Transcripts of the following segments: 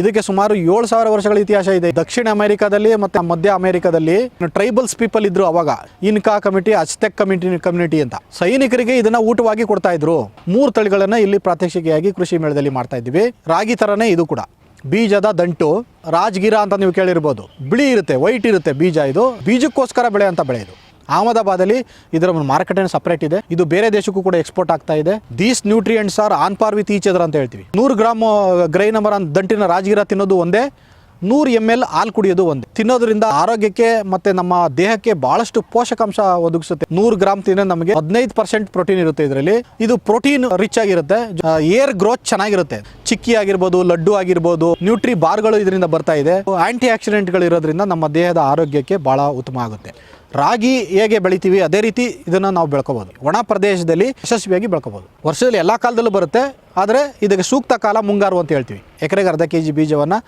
ಇದಕ್ಕೆ ಸುಮಾರು ಏಳು ಸಾವಿರ ವರ್ಷಗಳ ಇತಿಹಾಸ ಇದೆ. ದಕ್ಷಿಣ ಅಮೆರಿಕಾದಲ್ಲಿ ಮತ್ತು ಮಧ್ಯ ಅಮೆರಿಕಾದಲ್ಲಿ ಟ್ರೈಬಲ್ಸ್ ಪೀಪಲ್ ಇದ್ರು ಅವಾಗ. Inca committee Aztec committee, community ಅಂತ. ಸೈನಿಕರಿಗೆ ಇದನ್ನ ಊಟವಾಗಿ ಕೊಡ್ತಾ ಇದ್ರು. ಮೂರು ತಳಿಗಳನ್ನ ಇಲ್ಲಿ ಪ್ರಾತ್ಯಕ್ಷಿಕೆಯಾಗಿ ಕೃಷಿ ಮೇಳದಲ್ಲಿ ಮಾಡ್ತಾ ಇದ್ವಿ ರಾಗಿ ತರನೇ ಇದು ಕೂಡ. ಬೀಜದ ದಂಟು, ರಾಜಗಿರ ಅಂತ ನೀವು ಕೇಳಿರ್ಬೋದು. ಬಿಳಿ ಇರುತ್ತೆ, ವೈಟ್ ಇರುತ್ತೆ ಬೀಜ ಇದು. ಬೀಜಕ್ಕೋಸ್ಕರ ಬೆಳೆ ಅಂತ ಇದು ಅಹಮದಾಬಾದಲ್ಲಿ ಇದರ ಒಂದು ಮಾರ್ಕೆಟ್ ಸಪರೇಟ್ ಇದೆ. ಇದು ಬೇರೆ ದೇಶಕ್ಕೂ ಕೂಡ ಎಕ್ಸ್ಪೋರ್ಟ್ ಆಗ್ತಾ ಇದೆ. These nutrients are on par with each other ಅಂತ ಹೇಳ್ತೀವಿ. ನೂರು ಗ್ರಾಮ್ ಗ್ರೈ ನಂಬರ್ ದಂಟಿನ ರಾಜಗಿರ ತಿನ್ನೋದು ಒಂದೇ, ನೂರು ಎಂ ಎಲ್ ಹಾಲು ಕುಡಿಯೋದು ಒಂದೇ. ತಿನ್ನೋದ್ರಿಂದ ಆರೋಗ್ಯಕ್ಕೆ ಮತ್ತೆ ನಮ್ಮ ದೇಹಕ್ಕೆ ಬಹಳಷ್ಟು ಪೋಷಕಾಂಶ ಒದಗಿಸುತ್ತೆ. ನೂರು ಗ್ರಾಮ್ ತಿನ್ನ ನಮಗೆ ಹದಿನೈದು ಪರ್ಸೆಂಟ್ ಪ್ರೋಟೀನ್ ಇರುತ್ತೆ ಇದರಲ್ಲಿ. ಇದು ಪ್ರೋಟೀನ್ ರಿಚ್ ಆಗಿರುತ್ತೆ. ಏರ್ ಗ್ರೋತ್ ಚೆನ್ನಾಗಿರುತ್ತೆ. ಚಿಕ್ಕಿ ಆಗಿರ್ಬೋದು, ಲಡ್ಡು ಆಗಿರ್ಬೋದು ನ್ಯೂಟ್ರಿ ಬಾರ್ಗಳು ಇದರಿಂದ ಬರ್ತಾ ಇದೆ. ಆಂಟಿ ಆಕ್ಸಿಡೆಂಟ್ಗಳು ಇರೋದ್ರಿಂದ ನಮ್ಮ ದೇಹದ ಆರೋಗ್ಯಕ್ಕೆ ಬಹಳ ಉತ್ತಮ ಆಗುತ್ತೆ. ರಾಗಿ ಹೇಗೆ ಬೆಳಿತೀವಿ, ಅದೇ ರೀತಿ ಇದನ್ನು ನಾವು ಬೆಳ್ಕೋಬೋದು. ಒಣ ಪ್ರದೇಶದಲ್ಲಿ ಯಶಸ್ವಿಯಾಗಿ ಬೆಳ್ಕೋಬೋದು. ವರ್ಷದಲ್ಲಿ ಎಲ್ಲ ಕಾಲದಲ್ಲೂ ಬರುತ್ತೆ, ಆದರೆ ಇದಕ್ಕೆ ಸೂಕ್ತ ಕಾಲ ಮುಂಗಾರು ಅಂತ ಹೇಳ್ತೀವಿ. ಎಕರೆಗೆ ಅರ್ಧ ಕೆ ಜಿ ಬೀಜವನ್ನು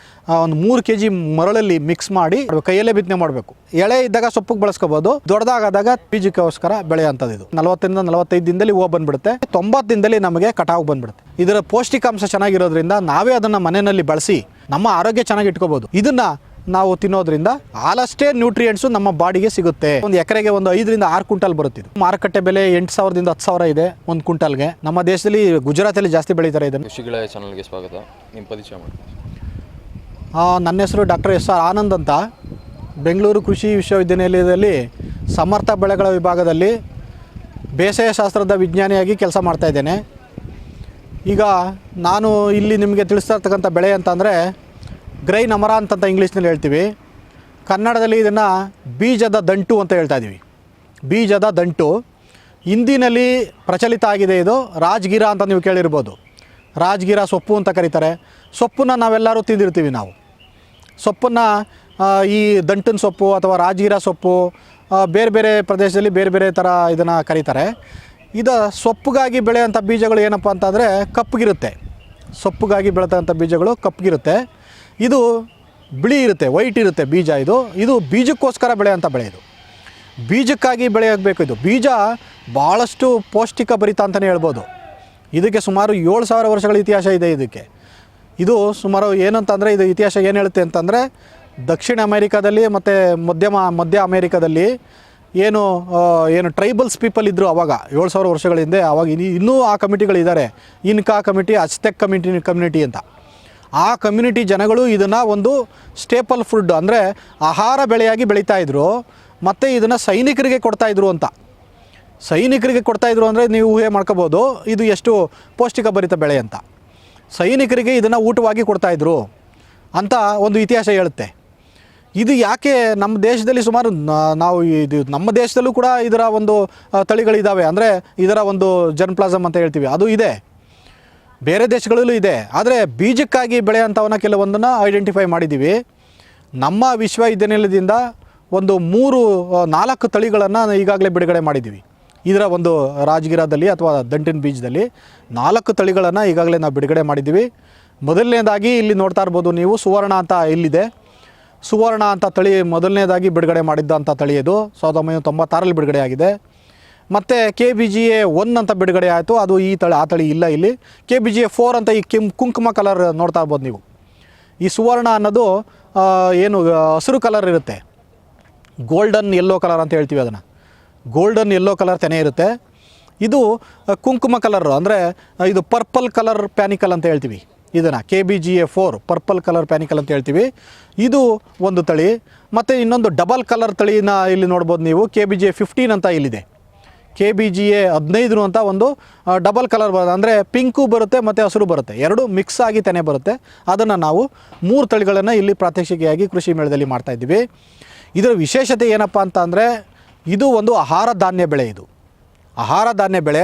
ಒಂದು ಮೂರು ಕೆ ಜಿ ಮರಳಲ್ಲಿ ಮಿಕ್ಸ್ ಮಾಡಿ ಕೈಯಲ್ಲೇ ಬಿತ್ತನೆ ಮಾಡಬೇಕು. ಎಳೆ ಇದ್ದಾಗ ಸೊಪ್ಪಿಗೆ ಬಳಸ್ಕೋಬೋದು, ದೊಡ್ಡದಾಗದಾಗ ಬೀಜಕ್ಕೋಸ್ಕರ ಅಂಥದ್ದು ಇದು ನಲವತ್ತರಿಂದ ನಲವತ್ತೈದು ದಿನದಲ್ಲಿ ಹೂವು ಬಂದ್ಬಿಡುತ್ತೆ, ತೊಂಬತ್ತು ದಿನದಲ್ಲಿ ನಮಗೆ ಕಟಾವು ಬಂದ್ಬಿಡುತ್ತೆ. ಇದರ ಪೌಷ್ಟಿಕಾಂಶ ಚೆನ್ನಾಗಿರೋದ್ರಿಂದ ನಾವೇ ಅದನ್ನು ಮನೆಯಲ್ಲಿ ಬಳಸಿ ನಮ್ಮ ಆರೋಗ್ಯ ಚೆನ್ನಾಗಿ ಇಟ್ಕೋಬೋದು. ಇದನ್ನ ನಾವು ತಿನ್ನೋದ್ರಿಂದ ಆಲಷ್ಟೇ ನ್ಯೂಟ್ರಿಯೆಂಟ್ಸು ನಮ್ಮ ಬಾಡಿಗೆ ಸಿಗುತ್ತೆ. ಒಂದು ಎಕರೆಗೆ ಒಂದು ಐದರಿಂದ ಆರು ಕ್ವಿಂಟಲ್ ಬರುತ್ತೆ ಇದು. ಮಾರುಕಟ್ಟೆ ಬೆಲೆ ಎಂಟು ಸಾವಿರದಿಂದ ಹತ್ತು ಸಾವಿರ ಇದೆ ಒಂದು ಕ್ವಿಂಟಲ್ಗೆ. ನಮ್ಮ ದೇಶದಲ್ಲಿ ಗುಜರಾತಲ್ಲಿ ಜಾಸ್ತಿ ಬೆಳೀತಾರೆ ಇದನ್ನು. ಕೃಷಿಗಳ ಚಾನಲ್ಗೆ ಸ್ವಾಗತ. ನಿಮ್ಮ ಪರಿಚಯ ನನ್ನ ಹೆಸರು ಡಾಕ್ಟರ್ ಎಸ್ ಆರ್ ಆನಂದ್ ಅಂತ. ಬೆಂಗಳೂರು ಕೃಷಿ ವಿಶ್ವವಿದ್ಯಾನಿಲಯದಲ್ಲಿ ಸಮರ್ಥ ಬೆಳೆಗಳ ವಿಭಾಗದಲ್ಲಿ ಬೇಸಾಯ ಶಾಸ್ತ್ರದ ವಿಜ್ಞಾನಿಯಾಗಿ ಕೆಲಸ ಮಾಡ್ತಾ ಇದ್ದೇನೆ. ಈಗ ನಾನು ಇಲ್ಲಿ ನಿಮಗೆ ತಿಳಿಸ್ತಾ ಇರ್ತಕ್ಕಂಥ ಬೆಳೆ ಅಂತಂದರೆ ಗ್ರೈ ನಮರ ಅಂತಂತ ಇಂಗ್ಲೀಷ್ನಲ್ಲಿ ಹೇಳ್ತೀವಿ. ಕನ್ನಡದಲ್ಲಿ ಇದನ್ನು ಬೀಜದ ದಂಟು ಅಂತ ಹೇಳ್ತಾ ಇದ್ದೀವಿ ಬೀಜದ ದಂಟು. ಹಿಂದಿನಲ್ಲಿ ಪ್ರಚಲಿತ ಆಗಿದೆ ಇದು. ರಾಜ್ಗಿರ ಅಂತ ನೀವು ಕೇಳಿರ್ಬೋದು. ರಾಜ್ಗಿರ ಸೊಪ್ಪು ಅಂತ ಕರೀತಾರೆ. ಸೊಪ್ಪನ್ನು ನಾವೆಲ್ಲರೂ ತಿಂದಿರ್ತೀವಿ ನಾವು. ಸೊಪ್ಪನ್ನು ಈ ದಂಟಿನ ಸೊಪ್ಪು ಅಥವಾ ರಾಜಗಿರ ಸೊಪ್ಪು ಬೇರೆ ಬೇರೆ ಪ್ರದೇಶದಲ್ಲಿ ಬೇರೆ ಬೇರೆ ಥರ ಇದನ್ನು ಕರೀತಾರೆ. ಇದು ಸೊಪ್ಪುಗಾಗಿ ಬೆಳೆಯೋಂಥ ಬೀಜಗಳು ಏನಪ್ಪ ಅಂತಂದರೆ ಕಪ್ಪಗಿರುತ್ತೆ ಸೊಪ್ಪುಗಾಗಿ ಬೆಳೆದಂಥ ಬೀಜಗಳು ಕಪ್ಪಗಿರುತ್ತೆ ಇದು ಬಿಳಿ ಇರುತ್ತೆ ವೈಟ್ ಇರುತ್ತೆ ಬೀಜ ಇದು. ಇದು ಬೀಜಕ್ಕೋಸ್ಕರ ಅಂತ ಬೆಳೆ ಇದು. ಬೀಜಕ್ಕಾಗಿ ಬೆಳೆಯಬೇಕು ಇದು. ಬೀಜ ಭಾಳಷ್ಟು ಪೌಷ್ಟಿಕ ಭರಿತ ಅಂತಲೇ ಹೇಳ್ಬೋದು. ಇದಕ್ಕೆ ಸುಮಾರು ಏಳು ಸಾವಿರ ವರ್ಷಗಳ ಇತಿಹಾಸ ಇದೆ ಇದಕ್ಕೆ. ಇದು ಸುಮಾರು ಏನಂತಂದರೆ, ಇದು ಇತಿಹಾಸ ಏನು ಹೇಳುತ್ತೆ ಅಂತಂದರೆ, ದಕ್ಷಿಣ ಅಮೇರಿಕಾದಲ್ಲಿ ಮತ್ತು ಮಧ್ಯಮ, ಮಧ್ಯ ಅಮೇರಿಕಾದಲ್ಲಿ ಏನು ಏನು ಟ್ರೈಬಲ್ಸ್ ಪೀಪಲ್ ಇದ್ದರು ಅವಾಗ, ಏಳು ಸಾವಿರ ವರ್ಷಗಳ ಹಿಂದೆ ಇನ್ನು- ಇನ್ನೂ ಆ ಕಮಿಟಿಗಳಿದ್ದಾರೆ Inca committee Aztec committee community ಅಂತ. ಆ ಕಮ್ಯುನಿಟಿ ಜನಗಳು ಇದನ್ನು ಒಂದು ಸ್ಟೇಪಲ್ ಫುಡ್ ಅಂದರೆ ಆಹಾರ ಬೆಳೆಯಾಗಿ ಬೆಳೀತಾ ಇದ್ರು, ಮತ್ತು ಇದನ್ನು ಸೈನಿಕರಿಗೆ ಕೊಡ್ತಾಯಿದ್ರು ಅಂತ. ಸೈನಿಕರಿಗೆ ಕೊಡ್ತಾ ಇದ್ರು ಅಂದರೆ ನೀವು ಊಹೆ ಮಾಡ್ಕೋಬೋದು, ಇದು ಎಷ್ಟು ಪೌಷ್ಟಿಕ ಭರಿತ ಬೆಳೆ ಅಂತ. ಸೈನಿಕರಿಗೆ ಇದನ್ನು ಊಟವಾಗಿ ಕೊಡ್ತಾಯಿದ್ರು ಅಂತ ಒಂದು ಇತಿಹಾಸ ಹೇಳುತ್ತೆ. ಇದು ಯಾಕೆ ನಮ್ಮ ದೇಶದಲ್ಲಿ ಸುಮಾರು ನಾವು ಇದು ನಮ್ಮ ದೇಶದಲ್ಲೂ ಕೂಡ ಇದರ ಒಂದು ತಳಿಗಳಿದ್ದಾವೆ ಅಂದರೆ ಇದರ ಒಂದು ಜನ್ಪ್ಲಾಸಮ್ ಅಂತ ಹೇಳ್ತೀವಿ. ಅದು ಇದೆ. ಬೇರೆ ದೇಶಗಳಲ್ಲೂ ಇದೆ. ಆದರೆ ಬೀಜಕ್ಕಾಗಿ ಬೆಳೆಯಂಥವನ್ನ ಕೆಲವೊಂದನ್ನು ಐಡೆಂಟಿಫೈ ಮಾಡಿದ್ದೀವಿ ನಮ್ಮ ವಿಶ್ವವಿದ್ಯಾನಿಲಯದಿಂದ ಒಂದು ಮೂರು ನಾಲ್ಕು ತಳಿಗಳನ್ನು ಈಗಾಗಲೇ ಬಿಡುಗಡೆ ಮಾಡಿದ್ದೀವಿ ಇದರ ಒಂದು ರಾಜಗಿರಾದಲ್ಲಿ ಅಥವಾ ದಂಟಿನ ಬೀಜದಲ್ಲಿ ನಾಲ್ಕು ತಳಿಗಳನ್ನು ಈಗಾಗಲೇ ನಾವು ಬಿಡುಗಡೆ ಮಾಡಿದ್ದೀವಿ ಮೊದಲನೇದಾಗಿ ಇಲ್ಲಿ ನೋಡ್ತಾ ಇರ್ಬೋದು ನೀವು ಸುವರ್ಣ ಅಂತ ಇಲ್ಲಿದೆ ಸುವರ್ಣ ಅಂತ ತಳಿ ಮೊದಲನೇದಾಗಿ ಬಿಡುಗಡೆ ಮಾಡಿದ್ದಂಥ ತಳಿ ಇದು. ಸಾವಿರದ ಒಂಬೈನೂರ ತೊಂಬತ್ತಾರಲ್ಲಿ ಬಿಡುಗಡೆ ಆಗಿದೆ ಮತ್ತು K B G A one ಅಂತ ಬಿಡುಗಡೆ ಆಯಿತು. ಅದು ಈ ತಳಿ, ಆ ತಳಿ ಇಲ್ಲ ಇಲ್ಲಿ. K B G A four ಅಂತ ಈ ಕೆಂ ಕುಂಕುಮ ಕಲರ್ ನೋಡ್ತಾ ಇರ್ಬೋದು ನೀವು. ಈ ಸುವರ್ಣ ಅನ್ನೋದು ಏನು ಹಸಿರು ಕಲರ್ ಇರುತ್ತೆ. ಗೋಲ್ಡನ್ ಯೆಲ್ಲೋ ಕಲರ್ ಅಂತ ಹೇಳ್ತೀವಿ ಅದನ್ನು. ಗೋಲ್ಡನ್ ಯೆಲ್ಲೋ ಕಲರ್ ತೆನೆ ಇರುತ್ತೆ. ಇದು ಕುಂಕುಮ ಕಲರ್ ಅಂದರೆ ಇದು ಪರ್ಪಲ್ ಕಲರ್ ಪ್ಯಾನಿಕಲ್ ಅಂತ ಹೇಳ್ತೀವಿ. ಇದನ್ನು K B G A four purple colour panicle ಅಂತ ಹೇಳ್ತೀವಿ. ಇದು ಒಂದು ತಳಿ. ಮತ್ತು ಇನ್ನೊಂದು ಡಬಲ್ ಕಲರ್ ತಳಿನ ಇಲ್ಲಿ ನೋಡ್ಬೋದು ನೀವು. K B G A fifteen ಅಂತ ಇಲ್ಲಿದೆ. ಕೆ ಬಿ ಜಿ ಎ ಹದಿನೈದು ಅಂತ ಒಂದು ಡಬಲ್ ಕಲರ್ ಬರುತ್ತೆ. ಅಂದರೆ ಪಿಂಕು ಬರುತ್ತೆ ಮತ್ತು ಹಸಿರು ಬರುತ್ತೆ. ಎರಡು ಮಿಕ್ಸ್ ಆಗಿ ತೆನೆ ಬರುತ್ತೆ. ಅದನ್ನು ನಾವು ಮೂರು ತಳಿಗಳನ್ನು ಇಲ್ಲಿ ಪ್ರಾತ್ಯಕ್ಷಿಕೆಯಾಗಿ ಕೃಷಿ ಮೇಳದಲ್ಲಿ ಮಾಡ್ತಾ ಇದ್ದೀವಿ. ಇದರ ವಿಶೇಷತೆ ಏನಪ್ಪ ಅಂತ ಇದು ಒಂದು ಆಹಾರ ಧಾನ್ಯ ಬೆಳೆ ಇದು. ಆಹಾರ ಧಾನ್ಯ ಬೆಳೆ,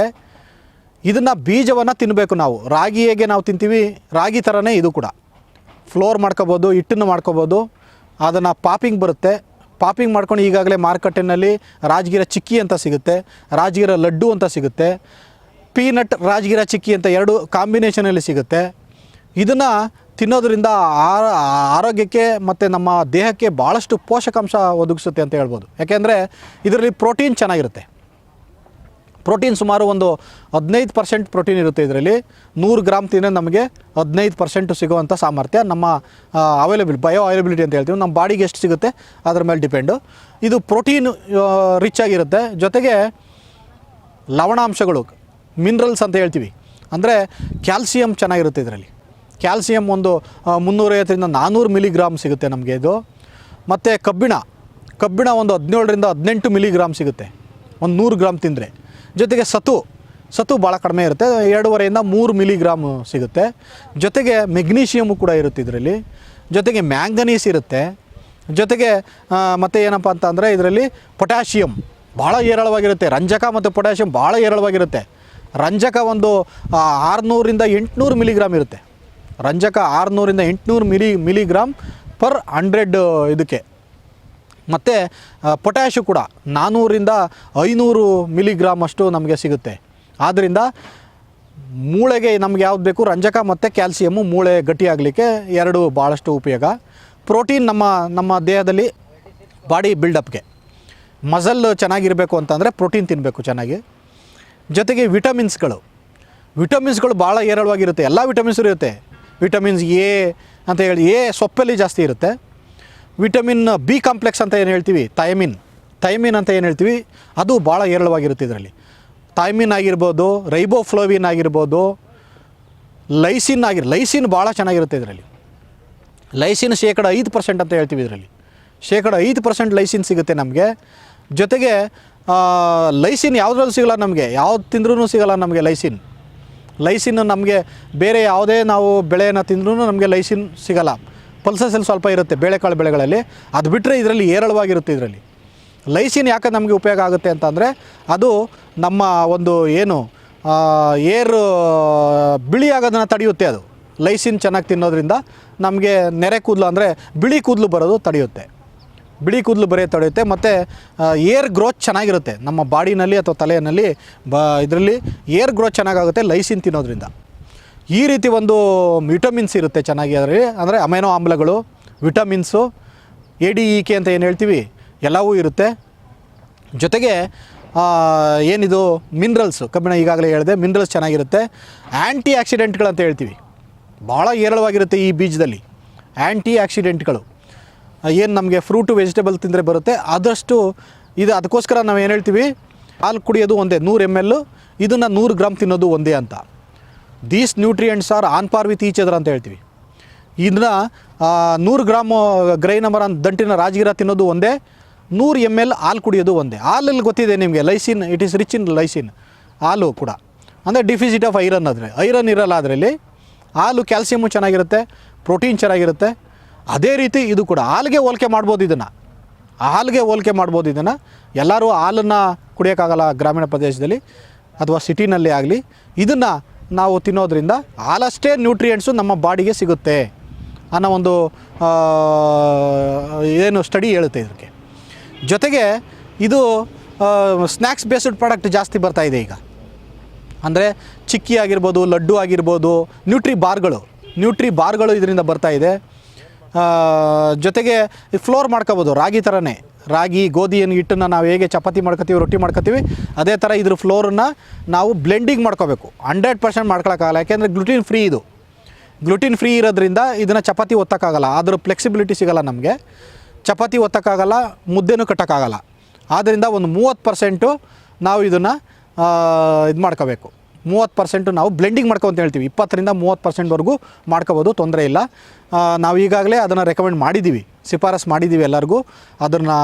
ಇದನ್ನು ಬೀಜವನ್ನು ತಿನ್ನಬೇಕು ನಾವು. ರಾಗಿ ಹೇಗೆ ನಾವು ತಿಂತೀವಿ? ರಾಗಿ ಥರನೇ ಇದು ಕೂಡ. ಫ್ಲೋರ್ ಮಾಡ್ಕೋಬೋದು, ಹಿಟ್ಟನ್ನು ಮಾಡ್ಕೋಬೋದು. ಅದನ್ನು ಪಾಪಿಂಗ್ ಬರುತ್ತೆ. ಪಾಪಿಂಗ್ ಮಾಡ್ಕೊಂಡು ಈಗಾಗಲೇ ಮಾರುಕಟ್ಟೆನಲ್ಲಿ ರಾಜಗಿರ ಚಿಕ್ಕಿ ಅಂತ ಸಿಗುತ್ತೆ, ರಾಜಗಿರ ಲಡ್ಡು ಅಂತ ಸಿಗುತ್ತೆ, ಪೀನಟ್ ರಾಜಗಿರ ಚಿಕ್ಕಿ ಅಂತ ಎರಡು ಕಾಂಬಿನೇಷನಲ್ಲಿ ಸಿಗುತ್ತೆ. ಇದನ್ನು ತಿನ್ನೋದ್ರಿಂದ ಆರೋಗ್ಯಕ್ಕೆ ಮತ್ತು ನಮ್ಮ ದೇಹಕ್ಕೆ ಭಾಳಷ್ಟು ಪೋಷಕಾಂಶ ಒದಗಿಸುತ್ತೆ ಅಂತ ಹೇಳ್ಬೋದು. ಯಾಕೆಂದರೆ ಇದರಲ್ಲಿ ಪ್ರೋಟೀನ್ ಚೆನ್ನಾಗಿರುತ್ತೆ. ಪ್ರೋಟೀನ್ ಸುಮಾರು ಒಂದು ಹದಿನೈದು ಪರ್ಸೆಂಟ್ ಪ್ರೋಟೀನ್ ಇರುತ್ತೆ ಇದರಲ್ಲಿ. ನೂರು ಗ್ರಾಮ್ ತಿಂದರೆ ನಮಗೆ ಹದಿನೈದು ಪರ್ಸೆಂಟ್ ಸಿಗುವಂಥ ಸಾಮರ್ಥ್ಯ. ನಮ್ಮ ಅವೈಲಬಿಲ್ ಬಯೋ ಅವೈಲೇಬಿಲಿಟಿ ಅಂತ ಹೇಳ್ತೀವಿ. ನಮ್ಮ ಬಾಡಿಗೆ ಎಷ್ಟು ಸಿಗುತ್ತೆ? ಅದ್ರ ಮೇಲೆ ಡಿಪೆಂಡು ಇದು ಪ್ರೋಟೀನ್ ರಿಚ್ ಆಗಿರುತ್ತೆ. ಜೊತೆಗೆ ಲವಣಾಂಶಗಳು ಮಿನರಲ್ಸ್ ಅಂತ ಹೇಳ್ತೀವಿ. ಅಂದರೆ ಕ್ಯಾಲ್ಸಿಯಂ ಚೆನ್ನಾಗಿರುತ್ತೆ ಇದರಲ್ಲಿ. ಕ್ಯಾಲ್ಸಿಯಂ ಒಂದು ಮುನ್ನೂರೈವತ್ತರಿಂದ ನಾನ್ನೂರು ಮಿಲಿಗ್ರಾಮ್ ಸಿಗುತ್ತೆ ನಮಗೆ ಇದು. ಮತ್ತು ಕಬ್ಬಿಣ. ಕಬ್ಬಿಣ ಒಂದು ಹದಿನೇಳರಿಂದ ಹದಿನೆಂಟು ಮಿಲಿಗ್ರಾಮ್ ಸಿಗುತ್ತೆ. ಒಂದು ನೂರು ಗ್ರಾಮ್ ತಿಂದರೆ. ಜೊತೆಗೆ ಸತು ಸತು ಭಾಳ ಕಡಿಮೆ ಇರುತ್ತೆ. ಎರಡೂವರೆಯಿಂದ ಮೂರು ಮಿಲಿಗ್ರಾಮ್ ಸಿಗುತ್ತೆ. ಜೊತೆಗೆ ಮೆಗ್ನೀಷಿಯಮು ಕೂಡ ಇರುತ್ತೆ ಇದರಲ್ಲಿ. ಜೊತೆಗೆ ಮ್ಯಾಂಗನೀಸ್ ಇರುತ್ತೆ. ಜೊತೆಗೆ ಮತ್ತು ಏನಪ್ಪ ಅಂತ ಅಂದರೆ ಇದರಲ್ಲಿ ಪೊಟ್ಯಾಷಿಯಮ್ ಭಾಳ ಹೇರಳವಾಗಿರುತ್ತೆ. ರಂಜಕ ಮತ್ತು ಪೊಟ್ಯಾಷಿಯಮ್ ಭಾಳ ಹೇರಳವಾಗಿರುತ್ತೆ. ರಂಜಕ ಒಂದು ಆರುನೂರಿಂದ ಎಂಟುನೂರು ಮಿಲಿಗ್ರಾಮ್ ಇರುತ್ತೆ. ರಂಜಕ ಆರುನೂರಿಂದ ಎಂಟುನೂರು ಮಿಲಿ ಮಿಲಿಗ್ರಾಮ್ ಪರ್ ಹಂಡ್ರೆಡ್, ಇದಕ್ಕೆ. ಮತ್ತು ಪೊಟ್ಯಾಶು ಕೂಡ ನಾನ್ನೂರಿಂದ ಐನೂರು ಮಿಲಿಗ್ರಾಮ್ ಅಷ್ಟು ನಮಗೆ ಸಿಗುತ್ತೆ. ಆದ್ದರಿಂದ ಮೂಳೆಗೆ ನಮ್ಗೆ ಯಾವ್ದು ಬೇಕು? ರಂಜಕ ಮತ್ತು ಕ್ಯಾಲ್ಸಿಯಮ್ಮು ಮೂಳೆ ಗಟ್ಟಿಯಾಗಲಿಕ್ಕೆ ಎರಡು ಭಾಳಷ್ಟು ಉಪಯೋಗ. ಪ್ರೋಟೀನ್ ನಮ್ಮ ನಮ್ಮ ದೇಹದಲ್ಲಿ ಬಾಡಿ ಬಿಲ್ಡಪ್ಗೆ ಮಸಲ್ ಚೆನ್ನಾಗಿರಬೇಕು ಅಂತಂದರೆ ಪ್ರೋಟೀನ್ ತಿನ್ನಬೇಕು ಚೆನ್ನಾಗಿ. ಜೊತೆಗೆ ವಿಟಮಿನ್ಸ್ಗಳು ವಿಟಮಿನ್ಸ್ಗಳು ಭಾಳ ಹೇರಳವಾಗಿರುತ್ತೆ. ಎಲ್ಲ ವಿಟಮಿನ್ಸ್ ಇರುತ್ತೆ. ವಿಟಮಿನ್ಸ್ ಎ ಅಂತ ಹೇಳಿ ಎ ಸೊಪ್ಪಲ್ಲಿ ಜಾಸ್ತಿ ಇರುತ್ತೆ. ವಿಟಮಿನ್ ಬಿ ಕಾಂಪ್ಲೆಕ್ಸ್ ಅಂತ ಏನು ಹೇಳ್ತೀವಿ? ಥೈಮಿನ್. ಥೈಮಿನ್ ಅಂತ ಏನು ಹೇಳ್ತೀವಿ? ಅದು ಭಾಳ ಹೇರಳವಾಗಿರುತ್ತೆ ಇದರಲ್ಲಿ. ಥೈಮಿನ್ ಆಗಿರ್ಬೋದು, ರೈಬೋಫ್ಲೋವಿನ್ ಆಗಿರ್ಬೋದು, ಲೈಸಿನ್ ಆಗಿರ್ ಲೈಸಿನ್ ಭಾಳ ಚೆನ್ನಾಗಿರುತ್ತೆ ಇದರಲ್ಲಿ. ಲೈಸಿನ್ ಶೇಕಡ ಐದು ಪರ್ಸೆಂಟ್ ಅಂತ ಹೇಳ್ತೀವಿ ಇದರಲ್ಲಿ. ಶೇಕಡ ಐದು ಪರ್ಸೆಂಟ್ ಲೈಸಿನ್ ಸಿಗುತ್ತೆ ನಮಗೆ. ಜೊತೆಗೆ ಲೈಸಿನ್ ಯಾವುದ್ರಲ್ಲಿ ಸಿಗಲ್ಲ ನಮಗೆ. ಯಾವ್ದು ತಿಂದ್ರೂ ಸಿಗಲ್ಲ ನಮಗೆ ಲೈಸಿನ್. ಲೈಸಿನ್ ನಮಗೆ ಬೇರೆ ಯಾವುದೇ ನಾವು ಬೆಳೆಯನ್ನು ತಿಂದ್ರೂ ನಮಗೆ ಲೈಸಿನ್ ಸಿಗಲ್ಲ. ಪಲ್ಸಸಲ್ಲಿ ಸ್ವಲ್ಪ ಇರುತ್ತೆ ಬೇಳೆಕಾಳು ಬೆಳೆಗಳಲ್ಲಿ. ಅದು ಬಿಟ್ಟರೆ ಇದರಲ್ಲಿ ಏರಳವಾಗಿರುತ್ತೆ ಇದರಲ್ಲಿ. ಲೈಸಿನ್ ಯಾಕೆ ನಮಗೆ ಉಪಯೋಗ ಆಗುತ್ತೆ ಅಂತಂದರೆ, ಅದು ನಮ್ಮ ಒಂದು ಏನು ಏರ್, ಬಿಳಿ ಆಗೋದನ್ನು ತಡೆಯುತ್ತೆ ಅದು. ಲೈಸಿನ್ ಚೆನ್ನಾಗಿ ತಿನ್ನೋದ್ರಿಂದ ನಮಗೆ ನೆರೆ ಕೂದಲು ಅಂದರೆ ಬಿಳಿ ಕೂದಲು ಬರೋದು ತಡೆಯುತ್ತೆ. ಬಿಳಿ ಕೂದಲು ಬರೆಯ ತಡೆಯುತ್ತೆ ಮತ್ತು ಏರ್ ಗ್ರೋತ್ ಚೆನ್ನಾಗಿರುತ್ತೆ. ನಮ್ಮ ಬಾಡಿನಲ್ಲಿ ಅಥವಾ ತಲೆಯಲ್ಲಿ ಬ, ಇದರಲ್ಲಿ ಏರ್ ಗ್ರೋತ್ ಚೆನ್ನಾಗಾಗುತ್ತೆ ಲೈಸಿನ್ ತಿನ್ನೋದ್ರಿಂದ. ಈ ರೀತಿ ಒಂದು ವಿಟಮಿನ್ಸ್ ಇರುತ್ತೆ ಚೆನ್ನಾಗಿ ಅದರಲ್ಲಿ. ಅಂದರೆ ಅಮೈನೋ ಆಮ್ಲಗಳು, vitamins, A D E K ಅಂತ ಏನು ಹೇಳ್ತೀವಿ, ಎಲ್ಲವೂ ಇರುತ್ತೆ. ಜೊತೆಗೆ ಏನಿದು, ಮಿನರಲ್ಸು, ಕಬ್ಬಿಣ ಈಗಾಗಲೇ ಹೇಳಿದೆ, ಮಿನರಲ್ಸ್ ಚೆನ್ನಾಗಿರುತ್ತೆ. ಆ್ಯಂಟಿ ಆಕ್ಸಿಡೆಂಟ್ಗಳಂತ ಹೇಳ್ತೀವಿ. ಭಾಳ ಹೇರಳವಾಗಿರುತ್ತೆ ಈ ಬೀಜದಲ್ಲಿ. ಆ್ಯಂಟಿ ಆಕ್ಸಿಡೆಂಟ್ಗಳು ಏನು ನಮಗೆ ಫ್ರೂಟು, ವೆಜಿಟೇಬಲ್ ತಿಂದರೆ ಬರುತ್ತೆ. ಆದಷ್ಟು ಇದು, ಅದಕ್ಕೋಸ್ಕರ ನಾವು ಏನು ಹೇಳ್ತೀವಿ, ಹಾಲು ಕುಡಿಯೋದು ಒಂದೇ, ನೂರು ಎಂ ಎಲ್ಲು ಇದನ್ನು ನೂರು ಗ್ರಾಮ್ ತಿನ್ನೋದು ಒಂದೇ ಅಂತ. These nutrients are on par with each other ಅಂತ ಹೇಳ್ತೀವಿ. ಇದನ್ನ ನೂರು ಗ್ರಾಮ್ ಗ್ರೈನ್ ನಂಬರ್ ಅಂತ ದಂಟಿನ ರಾಜಗಿರ ತಿನ್ನೋದು ಒಂದೇ, ನೂರು ಎಂ ಎಲ್ ಹಾಲು ಕುಡಿಯೋದು ಒಂದೇ. ಹಾಲಲ್ಲಿ ಗೊತ್ತಿದೆ ನಿಮಗೆ, lysine it is rich in lysine ಹಾಲು ಕೂಡ. ಅಂದರೆ ಡಿಫಿಸಿಟ್ ಆಫ್ ಐರನ್ ಆದರೆ. ಐರನ್ ಇರಲ್ಲ ಅದರಲ್ಲಿ. ಹಾಲು ಕ್ಯಾಲ್ಸಿಯಮು ಚೆನ್ನಾಗಿರುತ್ತೆ ಪ್ರೋಟೀನ್ ಚೆನ್ನಾಗಿರುತ್ತೆ. ಅದೇ ರೀತಿ ಇದು ಕೂಡ. ಹಾಲಿಗೆ ಹೋಲಿಕೆ ಮಾಡ್ಬೋದು ಇದನ್ನು. ಹಾಲಿಗೆ ಹೋಲಿಕೆ ಮಾಡ್ಬೋದು ಇದನ್ನು. ಎಲ್ಲರೂ ಹಾಲನ್ನು ಕುಡಿಯೋಕ್ಕಾಗಲ್ಲ ಗ್ರಾಮೀಣ ಪ್ರದೇಶದಲ್ಲಿ ಅಥವಾ ಸಿಟಿನಲ್ಲಿ ಆಗಲಿ. ಇದನ್ನು ನಾವು ತಿನ್ನೋದ್ರಿಂದ ಹಾಲಷ್ಟೇ ನ್ಯೂಟ್ರಿಯೆಂಟ್ಸು ನಮ್ಮ ಬಾಡಿಗೆ ಸಿಗುತ್ತೆ ಅನ್ನೋ ಒಂದು ಏನು ಸ್ಟಡಿ ಹೇಳುತ್ತೆ ಇದಕ್ಕೆ. ಜೊತೆಗೆ ಇದು ಸ್ನ್ಯಾಕ್ಸ್ ಬೇಸ್ಡ್ ಪ್ರಾಡಕ್ಟ್ ಜಾಸ್ತಿ ಬರ್ತಾ ಇದೆ ಈಗ. ಅಂದರೆ ಚಿಕ್ಕಿ ಆಗಿರ್ಬೋದು ಲಡ್ಡು ಆಗಿರ್ಬೋದು ನ್ಯೂಟ್ರಿ ಬಾರ್ಗಳು ನ್ಯೂಟ್ರಿ ಬಾರ್ಗಳು ಇದರಿಂದ ಬರ್ತಾ ಆ, ಜೊತೆಗೆ ಫ್ಲೋರ್ ಮಾಡ್ಕೋಬೋದು ರಾಗಿ ಥರನೇ ರಾಗಿ, ಗೋಧಿಯನ್ನು ಹಿಟ್ಟನ್ನು ನಾವು ಹೇಗೆ ಚಪಾತಿ ಮಾಡ್ಕೊತೀವಿ ರೊಟ್ಟಿ ಮಾಡ್ಕೊತೀವಿ ಅದೇ ಥರ ಇದ್ರ ಫ್ಲೋರನ್ನು ನಾವು ಬ್ಲೆಂಡಿಂಗ್ ಮಾಡ್ಕೋಬೇಕು. ಹಂಡ್ರೆಡ್ ಪರ್ಸೆಂಟ್ ಮಾಡ್ಕೊಳಕ್ಕಾಗಲ್ಲ. ಯಾಕೆಂದರೆ ಗ್ಲುಟಿನ್ ಫ್ರೀ ಇದು. ಗ್ಲುಟಿನ್ ಫ್ರೀ ಇರೋದ್ರಿಂದ ಇದನ್ನು ಚಪಾತಿ ಒತ್ತಕ್ಕಾಗಲ್ಲ. ಅದ್ರ ಫ್ಲೆಕ್ಸಿಬಿಲಿಟಿ ಸಿಗಲ್ಲ ನಮಗೆ. ಚಪಾತಿ ಒತ್ತಕ್ಕಾಗಲ್ಲ, ಮುದ್ದೆನೂ ಕಟ್ಟೋಕ್ಕಾಗಲ್ಲ. ಆದ್ದರಿಂದ ಒಂದು ಮೂವತ್ತು ಪರ್ಸೆಂಟು ನಾವು ಇದನ್ನು ಇದು ಮಾಡ್ಕೋಬೇಕು ಮೂವತ್ತು ಪರ್ಸೆಂಟು ನಾವು ಬ್ಲೆಂಡಿಂಗ್ ಮಾಡ್ಕೋ ಅಂತ ಹೇಳ್ತೀವಿ. ಇಪ್ಪತ್ತರಿಂದ ಮೂವತ್ತು ಪರ್ಸೆಂಟ್ವರೆಗೂ ಮಾಡ್ಕೋಬೋದು, ತೊಂದರೆ ಇಲ್ಲ. ನಾವು ಈಗಾಗಲೇ ಅದನ್ನು ರೆಕಮೆಂಡ್ ಮಾಡಿದ್ದೀವಿ ಶಿಫಾರಸ್ ಮಾಡಿದ್ದೀವಿ ಎಲ್ಲರಿಗೂ. ಅದನ್ನು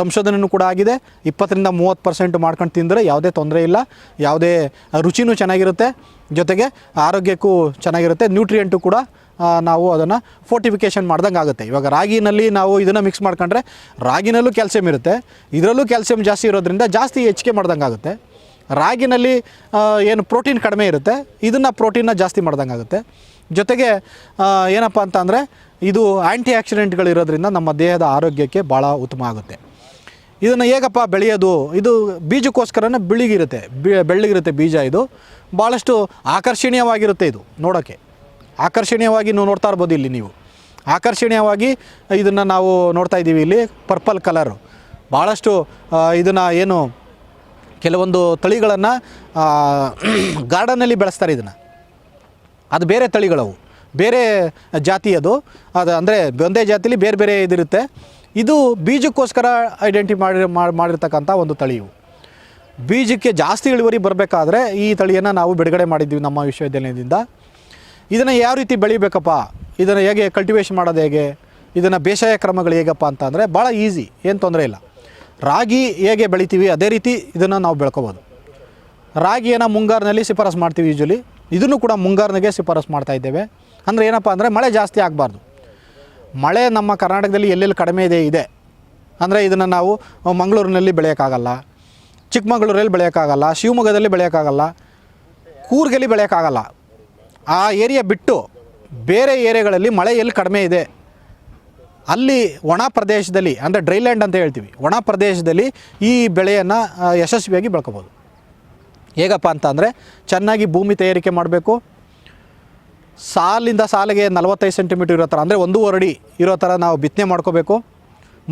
ಸಂಶೋಧನೆಯೂ ಕೂಡ ಆಗಿದೆ. ಇಪ್ಪತ್ತರಿಂದ ಮೂವತ್ತು ಪರ್ಸೆಂಟ್ ಮಾಡ್ಕೊಂಡು ತಿಂದರೆ ಯಾವುದೇ ತೊಂದರೆ ಇಲ್ಲ. ಯಾವುದೇ ರುಚಿನೂ ಚೆನ್ನಾಗಿರುತ್ತೆ. ಜೊತೆಗೆ ಆರೋಗ್ಯಕ್ಕೂ ಚೆನ್ನಾಗಿರುತ್ತೆ. ನ್ಯೂಟ್ರಿಯೆಂಟು ಕೂಡ ನಾವು ಅದನ್ನು ಫೋರ್ಟಿಫಿಕೇಷನ್ ಮಾಡ್ದಂಗೆ ಆಗುತ್ತೆ. ಇವಾಗ ರಾಗಿನಲ್ಲಿ ನಾವು ಇದನ್ನು ಮಿಕ್ಸ್ ಮಾಡ್ಕೊಂಡ್ರೆ ರಾಗಿನಲ್ಲೂ ಕ್ಯಾಲ್ಸಿಯಂ ಇರುತ್ತೆ. ಇದರಲ್ಲೂ ಕ್ಯಾಲ್ಸಿಯಂ ಜಾಸ್ತಿ ಇರೋದ್ರಿಂದ ಜಾಸ್ತಿ ಹೆಚ್ಚಿಗೆ ಮಾಡ್ದಂಗೆ ಆಗುತ್ತೆ. ರಾಗಿನಲ್ಲಿ ಏನು ಪ್ರೋಟೀನ್ ಕಡಿಮೆ ಇರುತ್ತೆ. ಇದನ್ನು ಪ್ರೋಟೀನ್ನ ಜಾಸ್ತಿ ಮಾಡ್ದಂಗೆ ಆಗುತ್ತೆ ಜೊತೆಗೆ ಏನಪ್ಪ ಅಂತ ಅಂದರೆ ಇದು ಆ್ಯಂಟಿ ಆಕ್ಸಿಡೆಂಟ್ಗಳಿರೋದ್ರಿಂದ ನಮ್ಮ ದೇಹದ ಆರೋಗ್ಯಕ್ಕೆ ಭಾಳ ಉತ್ತಮ ಆಗುತ್ತೆ. ಇದನ್ನು ಹೇಗಪ್ಪ ಬೆಳೆಯೋದು? ಇದು ಬೀಜಕ್ಕೋಸ್ಕರನೇ ಬಿಳಿಗಿರುತ್ತೆ. ಬಿ, ಬೆಳ್ಳಗಿರುತ್ತೆ ಬೀಜ ಇದು. ಭಾಳಷ್ಟು ಆಕರ್ಷಣೀಯವಾಗಿರುತ್ತೆ ಇದು ನೋಡೋಕ್ಕೆ ಆಕರ್ಷಣೀಯವಾಗಿ ನೀವು ನೋಡ್ತಾ ಇರ್ಬೋದು ಇಲ್ಲಿ ನೀವು. ಆಕರ್ಷಣೀಯವಾಗಿ ಇದನ್ನು ನಾವು ನೋಡ್ತಾ ಇದ್ದೀವಿ ಇಲ್ಲಿ. Purple colour. ಭಾಳಷ್ಟು ಇದನ್ನು ಏನು ಕೆಲವೊಂದು ತಳಿಗಳನ್ನು ಗಾರ್ಡನಲ್ಲಿ ಬೆಳೆಸ್ತಾರೆ ಇದನ್ನು. ಅದು ಬೇರೆ ತಳಿಗಳವು. ಬೇರೆ ಜಾತಿ ಅದು. ಅದು ಅಂದರೆ ಒಂದೇ ಜಾತಿಲಿ ಬೇರೆ ಬೇರೆ ಇದಿರುತ್ತೆ. ಇದು ಬೀಜಕ್ಕೋಸ್ಕರ ಐಡೆಂಟಿ ಮಾಡಿ ಮಾಡಿರ್ತಕ್ಕಂಥ ಒಂದು ತಳಿ ಇವು. ಬೀಜಕ್ಕೆ ಜಾಸ್ತಿ ಇಳುವರಿ ಬರಬೇಕಾದ್ರೆ ಈ ತಳಿಯನ್ನು ನಾವು ಬಿಡುಗಡೆ ಮಾಡಿದ್ದೀವಿ ನಮ್ಮ ವಿಶ್ವವಿದ್ಯಾಲಯದಿಂದ. ಇದನ್ನು ಯಾವ ರೀತಿ ಬೆಳಿಬೇಕಪ್ಪ? ಇದನ್ನು ಹೇಗೆ ಕಲ್ಟಿವೇಷನ್ ಮಾಡೋದು ಹೇಗೆ? ಇದನ್ನು ಬೇಸಾಯ ಕ್ರಮಗಳು ಹೇಗಪ್ಪ ಅಂತ ಅಂದರೆ ಭಾಳ ಈಸಿ ಏನು ತೊಂದರೆ ಇಲ್ಲ. ರಾಗಿ ಹೇಗೆ ಬೆಳಿತೀವಿ ಅದೇ ರೀತಿ ಇದನ್ನು ನಾವು ಬೆಳ್ಕೋಬೋದು. ರಾಗಿಯನ್ನು ಮುಂಗಾರಿನಲ್ಲಿ ಶಿಫಾರಸು ಮಾಡ್ತೀವಿ ಯೂಶ್ವಲಿ ಇದನ್ನು ಕೂಡ ಮುಂಗಾರಿನಾಗೆ ಶಿಫಾರಸು ಮಾಡ್ತಾ ಇದ್ದೇವೆ. ಅಂದರೆ ಏನಪ್ಪ ಅಂದರೆ ಮಳೆ ಜಾಸ್ತಿ ಆಗಬಾರ್ದು. ಮಳೆ ನಮ್ಮ ಕರ್ನಾಟಕದಲ್ಲಿ ಎಲ್ಲೆಲ್ಲಿ ಕಡಿಮೆ ಇದೆ ಇದೆ. ಅಂದರೆ ಇದನ್ನು ನಾವು ಮಂಗಳೂರಿನಲ್ಲಿ ಬೆಳೆಯೋಕ್ಕಾಗಲ್ಲ, ಚಿಕ್ಕಮಗಳೂರಲ್ಲಿ ಬೆಳೆಯೋಕ್ಕಾಗಲ್ಲ, ಶಿವಮೊಗ್ಗದಲ್ಲಿ ಬೆಳೆಯೋಕ್ಕಾಗಲ್ಲ, ಕೂರ್ಗಲ್ಲಿ ಬೆಳೆಯೋಕ್ಕಾಗಲ್ಲ. ಆ ಏರಿಯಾ ಬಿಟ್ಟು ಬೇರೆ ಏರಿಯಾಗಳಲ್ಲಿ ಮಳೆ ಎಲ್ಲಿ ಕಡಿಮೆ ಇದೆ ಅಲ್ಲಿ ಒಣ ಪ್ರದೇಶದಲ್ಲಿ ಅಂದರೆ ಡ್ರೈಲ್ಯಾಂಡ್ ಅಂತ ಹೇಳ್ತೀವಿ, ಒಣ ಪ್ರದೇಶದಲ್ಲಿ ಈ ಬೆಳೆಯನ್ನು ಯಶಸ್ವಿಯಾಗಿ ಬೆಳ್ಕೋಬೋದು. ಹೇಗಪ್ಪ ಅಂತ ಅಂದರೆ ಚೆನ್ನಾಗಿ ಭೂಮಿ ತಯಾರಿಕೆ ಮಾಡಬೇಕು. ಸಾಲಿಂದ ಸಾಲಿಗೆ ನಲವತ್ತೈದು ಸೆಂಟಿಮೀಟರ್ ಇರೋ ಥರ ಅಂದರೆ ಒಂದೂವರೆ ಅಡಿ ಇರೋ ಥರ ನಾವು ಬಿತ್ತನೆ ಮಾಡ್ಕೋಬೇಕು.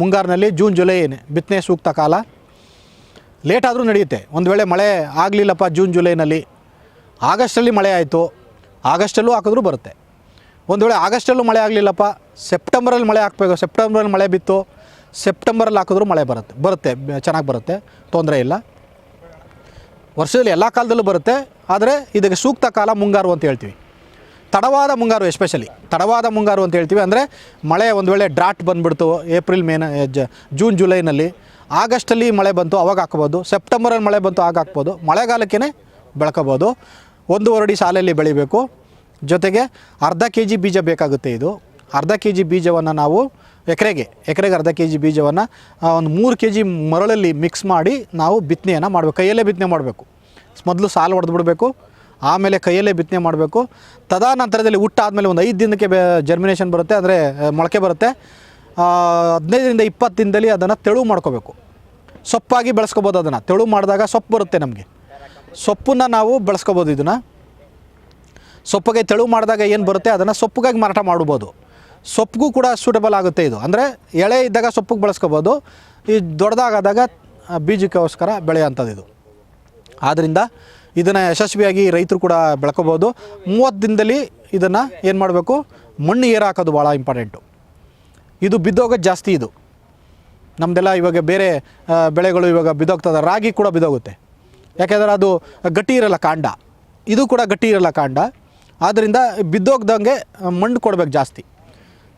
ಮುಂಗಾರಿನಲ್ಲಿ ಜೂನ್, ಜುಲೈ ಬಿತ್ತನೆ ಸೂಕ್ತ ಕಾಲ. ಲೇಟಾದರೂ ನಡೆಯುತ್ತೆ. ಒಂದು ವೇಳೆ ಮಳೆ ಆಗಲಿಲ್ಲಪ್ಪ ಜೂನ್, ಜುಲೈನಲ್ಲಿ, ಆಗಸ್ಟಲ್ಲಿ ಮಳೆ ಆಯಿತು, ಆಗಸ್ಟಲ್ಲೂ ಹಾಕಿದ್ರೂ ಬರುತ್ತೆ. ಒಂದು ವೇಳೆ ಆಗಸ್ಟಲ್ಲೂ ಮಳೆ ಆಗಲಿಲ್ಲಪ್ಪ ಸೆಪ್ಟೆಂಬರಲ್ಲಿ ಮಳೆ ಹಾಕಬೇಕು ಸೆಪ್ಟೆಂಬರಲ್ಲಿ ಮಳೆ ಬಿತ್ತು. ಸೆಪ್ಟೆಂಬರಲ್ಲಿ ಹಾಕಿದ್ರೂ ಮಳೆ ಬರುತ್ತೆ. ಬರುತ್ತೆ. ಚೆನ್ನಾಗಿ ಬರುತ್ತೆ. ತೊಂದರೆ ಇಲ್ಲ. ವರ್ಷದಲ್ಲಿ ಎಲ್ಲ ಕಾಲದಲ್ಲೂ ಬರುತ್ತೆ. ಆದರೆ ಇದಕ್ಕೆ ಸೂಕ್ತ ಕಾಲ ಮುಂಗಾರು ಅಂತ ಹೇಳ್ತೀವಿ. ತಡವಾದ ಮುಂಗಾರು ಎಸ್ಪೆಷಲಿ ತಡವಾದ ಮುಂಗಾರು ಅಂತ ಹೇಳ್ತೀವಿ. ಅಂದರೆ ಮಳೆ ಒಂದು ವೇಳೆ ಡ್ರಾಟ್ ಬಂದುಬಿಡ್ತು. ಏಪ್ರಿಲ್ ಮೇನ ಜೂನ್ ಜುಲೈನಲ್ಲಿ ಆಗಸ್ಟಲ್ಲಿ ಮಳೆ ಬಂತು, ಅವಾಗ ಹಾಕ್ಬೋದು. ಸೆಪ್ಟೆಂಬರಲ್ಲಿ ಮಳೆ ಬಂತು, ಆಗ ಹಾಕ್ಬೋದು. ಮಳೆಗಾಲಕ್ಕೇ ಬೆಳ್ಕೋಬೋದು. ಒಂದೂವರೆ ಸಾಲಲ್ಲಿ ಬೆಳಿಬೇಕು. ಜೊತೆಗೆ ಅರ್ಧ ಕೆ ಜಿ ಬೀಜ ಬೇಕಾಗುತ್ತೆ ಇದು. ಅರ್ಧ ಕೆ ಜಿ ಬೀಜವನ್ನು ನಾವು ಎಕರೆಗೆ ಎಕರೆಗೆ ಅರ್ಧ ಕೆ ಜಿ ಬೀಜವನ್ನು ಒಂದು ಮೂರು ಕೆ ಜಿ ಮರಳಲ್ಲಿ ಮಿಕ್ಸ್ ಮಾಡಿ ನಾವು ಬಿತ್ತನೆಯನ್ನು ಮಾಡಬೇಕು. ಕೈಯಲ್ಲೇ ಬಿತ್ತನೆ ಮಾಡಬೇಕು. ಮೊದಲು ಸಾಲು ಹೊಡೆದು ಬಿಡಬೇಕು, ಆಮೇಲೆ ಕೈಯಲ್ಲೇ ಬಿತ್ತನೆ ಮಾಡಬೇಕು. ತದಾನಂತರದಲ್ಲಿ ಹುಟ್ಟಾದಮೇಲೆ ಒಂದು ಐದು ದಿನಕ್ಕೆ ಜರ್ಮಿನೇಷನ್ ಬರುತ್ತೆ, ಅಂದರೆ ಮೊಳಕೆ ಬರುತ್ತೆ. ಹದಿನೈದರಿಂದ ಇಪ್ಪತ್ತು ದಿನದಲ್ಲಿ ಅದನ್ನು ತೆಳು ಮಾಡ್ಕೋಬೇಕು. ಸೊಪ್ಪಾಗಿ ಬೆಳೆಸ್ಕೋಬೋದು ಅದನ್ನು. ತೆಳು ಮಾಡಿದಾಗ ಸೊಪ್ಪು ಬರುತ್ತೆ ನಮಗೆ. ಸೊಪ್ಪನ್ನು ನಾವು ಬೆಳೆಸ್ಕೋಬೋದು ಇದನ್ನು. ಸೊಪ್ಪಿಗೆ ತೆಳು ಮಾಡಿದಾಗ ಏನು ಬರುತ್ತೆ, ಅದನ್ನು ಸೊಪ್ಪಿಗಾಗಿ ಮಾರಾಟ ಮಾಡ್ಬೋದು. ಸೊಪ್ಪಿಗೂ ಕೂಡ ಸೂಟಬಲ್ ಆಗುತ್ತೆ ಇದು. ಅಂದರೆ ಎಳೆ ಇದ್ದಾಗ ಸೊಪ್ಪಿಗೆ ಬಳಸ್ಕೋಬೋದು. ಈ ದೊಡ್ಡದಾಗಾದಾಗ ಬೀಜಕ್ಕೋಸ್ಕರ ಬೆಳೆಯೋಂಥದ್ದು ಇದು. ಆದ್ದರಿಂದ ಇದನ್ನು ಯಶಸ್ವಿಯಾಗಿ ರೈತರು ಕೂಡ ಬೆಳ್ಕೋಬೋದು. ಮೂವತ್ತು ದಿನದಲ್ಲಿ ಇದನ್ನು ಏನು ಮಾಡಬೇಕು? ಮಣ್ಣು ಏರು ಹಾಕೋದು ಭಾಳ ಇಂಪಾರ್ಟೆಂಟು ಇದು ಬಿದ್ದೋಗೋದು ಜಾಸ್ತಿ ಇದು. ನಮ್ಮದೆಲ್ಲ ಇವಾಗ ಬೇರೆ ಬೆಳೆಗಳು ಇವಾಗ ಬಿದ್ದೋಗ್ತದೆ ರಾಗಿ ಕೂಡ ಬಿದ್ದೋಗುತ್ತೆ. ಯಾಕೆಂದರೆ ಅದು ಗಟ್ಟಿ ಇರಲ್ಲ ಕಾಂಡ. ಇದು ಕೂಡ ಗಟ್ಟಿ ಇರಲ್ಲ ಕಾಂಡ. ಆದ್ದರಿಂದ ಬಿದ್ದೋಗ್ದಂಗೆ ಮಣ್ಣು ಕೊಡ್ಬೇಕು ಜಾಸ್ತಿ.